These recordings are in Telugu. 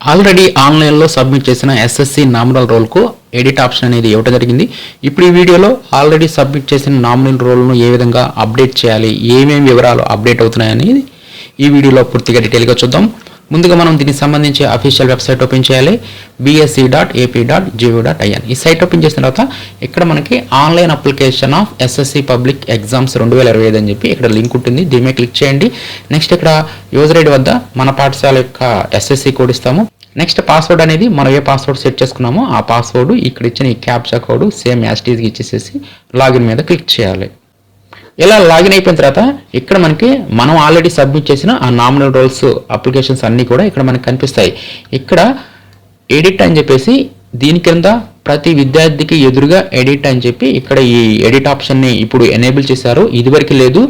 ఆల్రెడీ ఆన్లైన్లో సబ్మిట్ చేసిన ఎస్ఎస్సి నామినల్ రోల్కు ఎడిట్ ఆప్షన్ అనేది ఇవ్వడం జరిగింది. ఇప్పుడు ఈ వీడియోలో ఆల్రెడీ సబ్మిట్ చేసిన నామినల్ రోల్ను ఏ విధంగా అప్డేట్ చేయాలి ఏమేమి వివరాలు అప్డేట్ అవుతున్నాయని ఈ వీడియోలో పూర్తిగా డీటెయిల్గా చూద్దాం. ముందుగా మనం దీనికి సంబంధించి అఫీషియల్ వెబ్సైట్ ఓపెన్ చేయాలి. BSE dot AP dot gov dot IN ఈ సైట్ ఓపెన్ చేసిన తర్వాత ఇక్కడ మనకి online application of SSC public exams రెండు వేల ఇరవై ఐదు అని చెప్పి ఇక్కడ లింక్ ఉంటుంది. దీని మీద క్లిక్ చేయండి. నెక్స్ట్ ఇక్కడ యూజర్ ఐడి వద్ద మన పాఠశాల యొక్క ఎస్ఎస్సి కోడ్ ఇస్తాము. నెక్స్ట్ పాస్వర్డ్ అనేది మనం ఏ పాస్వర్డ్ సెట్ చేసుకున్నామో ఆ పాస్వర్డ్ ఇక్కడ ఇచ్చిన ఈ క్యాప్చా కోడ్ సేమ్ యాస్టీస్కి ఇచ్చేసేసి లాగిన్ మీద క్లిక్ చేయాలి. ఇలా లాగిన్ అయిపోయిన తర్వాత ఇక్కడ మనకి మనం ఆల్రెడీ సబ్మిట్ చేసిన ఆ నామినల్ రోల్స్ అప్లికేషన్స్ అన్నీ కూడా ఇక్కడ మనకి కనిపిస్తాయి. ఇక్కడ ఎడిట్ అని చెప్పేసి దీని కింద ప్రతి విద్యార్థికి ఎదురుగా ఎడిట్ అని చెప్పి ఇక్కడ ఈ ఎడిట్ ఆప్షన్ని ఇప్పుడు ఎనేబుల్ చేశారు. ఇదివరకు లేదు.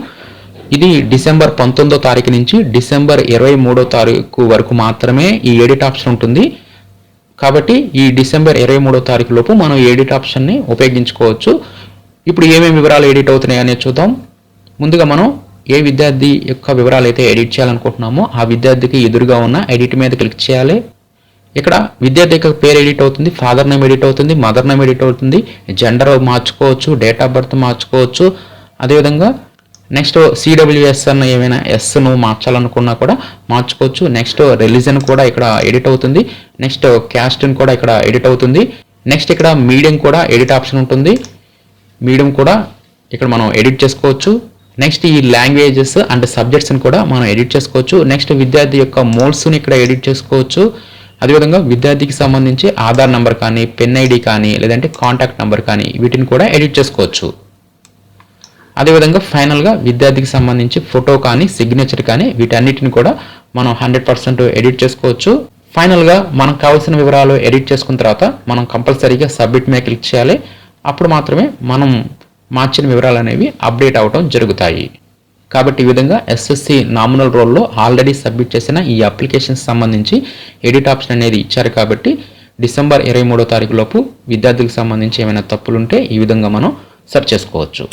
ఇది డిసెంబర్ పంతొమ్మిదో తారీఖు నుంచి డిసెంబర్ ఇరవై మూడో తారీఖు వరకు మాత్రమే ఈ ఎడిట్ ఆప్షన్ ఉంటుంది. కాబట్టి ఈ డిసెంబర్ ఇరవై మూడో తారీఖు లోపు మనం ఎడిట్ ఆప్షన్ని ఉపయోగించుకోవచ్చు. ఇప్పుడు ఏమేమి వివరాలు ఎడిట్ అవుతున్నాయి అనేది చూద్దాం. ముందుగా మనం ఏ విద్యార్థి యొక్క వివరాలు అయితే ఎడిట్ చేయాలనుకుంటున్నామో ఆ విద్యార్థికి ఎదురుగా ఉన్న ఎడిట్ మీద క్లిక్ చేయాలి. ఇక్కడ విద్యార్థి యొక్క పేరు ఎడిట్ అవుతుంది ఫాదర్ నేమ్ ఎడిట్ అవుతుంది మదర్ నేమ్ ఎడిట్ అవుతుంది జెండర్ మార్చుకోవచ్చు డేట్ ఆఫ్ బర్త్ మార్చుకోవచ్చు. అదేవిధంగా నెక్స్ట్ సిడబ్ల్యూఎస్ అన్న ఏమైనా ఎస్ను మార్చాలనుకున్నా కూడా మార్చుకోవచ్చు. నెక్స్ట్ రిలీజన్ కూడా ఇక్కడ ఎడిట్ అవుతుంది. నెక్స్ట్ క్యాస్ట్ని కూడా ఇక్కడ ఎడిట్ అవుతుంది. నెక్స్ట్ ఇక్కడ మీడియం కూడా ఎడిట్ ఆప్షన్ ఉంటుంది. మీడియం కూడా ఇక్కడ మనం ఎడిట్ చేసుకోవచ్చు. నెక్స్ట్ ఈ లాంగ్వేజెస్ అండ్ సబ్జెక్ట్స్ని కూడా మనం ఎడిట్ చేసుకోవచ్చు. నెక్స్ట్ విద్యార్థి యొక్క మోల్స్ని ఇక్కడ ఎడిట్ చేసుకోవచ్చు. అదేవిధంగా విద్యార్థికి సంబంధించి ఆధార్ నెంబర్ కానీ పెన్ ఐడి కానీ లేదంటే కాంటాక్ట్ నెంబర్ కానీ వీటిని కూడా ఎడిట్ చేసుకోవచ్చు. అదేవిధంగా ఫైనల్గా విద్యార్థికి సంబంధించి ఫోటో కానీ సిగ్నేచర్ కానీ వీటన్నిటిని కూడా మనం హండ్రెడ్ పర్సెంట్ ఎడిట్ చేసుకోవచ్చు. ఫైనల్గా మనకు కావాల్సిన వివరాలు ఎడిట్ చేసుకున్న తర్వాత మనం కంపల్సరీగా సబ్మిట్ మీద క్లిక్ చేయాలి. అప్పుడు మాత్రమే మనం మార్చిన వివరాలు అనేవి అప్డేట్ అవడం జరుగుతాయి. కాబట్టి ఈ విధంగా ఎస్ఎస్సి నామినల్ రోల్లో ఆల్రెడీ సబ్మిట్ చేసిన ఈ అప్లికేషన్స్ సంబంధించి ఎడిట్ ఆప్షన్ అనేది ఇచ్చారు కాబట్టి డిసెంబర్ ఇరవై మూడో తారీఖు లోపు విద్యార్థులకు సంబంధించి ఏమైనా తప్పులుంటే ఈ విధంగా మనం సెర్చ్ చేసుకోవచ్చు.